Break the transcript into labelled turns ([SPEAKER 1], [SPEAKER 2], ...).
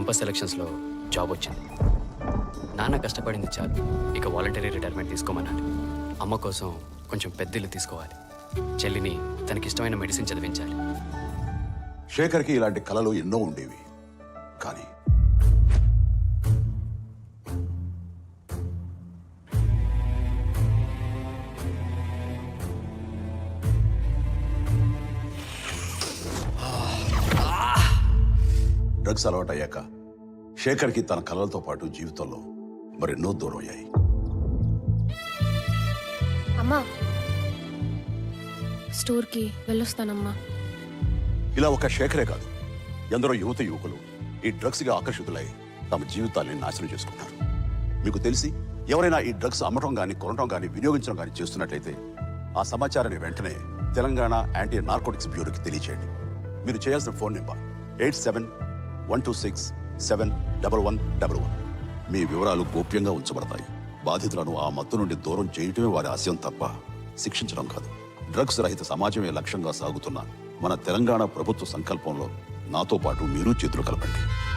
[SPEAKER 1] Campus సెలక్షన్స్లో job వచ్చింది. నాన్న కష్టపడింది చాలు. ఇక వాలంటరీ రిటైర్మెంట్ తీసుకోమన్నాడు. అమ్మ కోసం కొంచెం పెద్ద ఇల్లు తీసుకోవాలి. చెల్లిని తనకిష్టమైన మెడిసిన్ చదివించాలి.
[SPEAKER 2] శేఖర్కి ఇలాంటి కళలు ఎన్నో ఉండేవి. కానీ డ్రగ్స్ అలవాటయ్యాక శేఖర్కి తన కళలతో పాటు జీవితంలో మరెన్నో దూరం అయ్యాయి.
[SPEAKER 3] అమ్మా. స్టోర్కి వెళ్ళొస్తానమ్మా.
[SPEAKER 2] ఇలా ఒక శేఖరే కాదు ఎందరో యువత యువకులు ఈ డ్రగ్స్గా ఆకర్షితులై తమ జీవితాల్ని నాశనం చేసుకుంటారు మీకు తెలిసి ఎవరైనా ఈ డ్రగ్స్ అమ్మటం కానీ కొనటం కానీ వినియోగించడం కానీ చేస్తున్నట్లయితే ఆ సమాచారాన్ని వెంటనే తెలంగాణ యాంటీ నార్కోటిక్స్ బ్యూరోకి తెలియచేయండి. మీరు చేయాల్సిన phone number eight seven one two six seven double one double one. మీ వివరాలు గోప్యంగా ఉంచబడతాయి. బాధితులను ఆ మత్తు నుండి దూరం చేయటమే వారి ఆశయం తప్ప శిక్షించడం కాదు. డ్రగ్స్ రహిత సమాజమే లక్ష్యంగా సాగుతున్న మన తెలంగాణ ప్రభుత్వ సంకల్పంలో నాతో పాటు మీరు చేతులు కలపండి.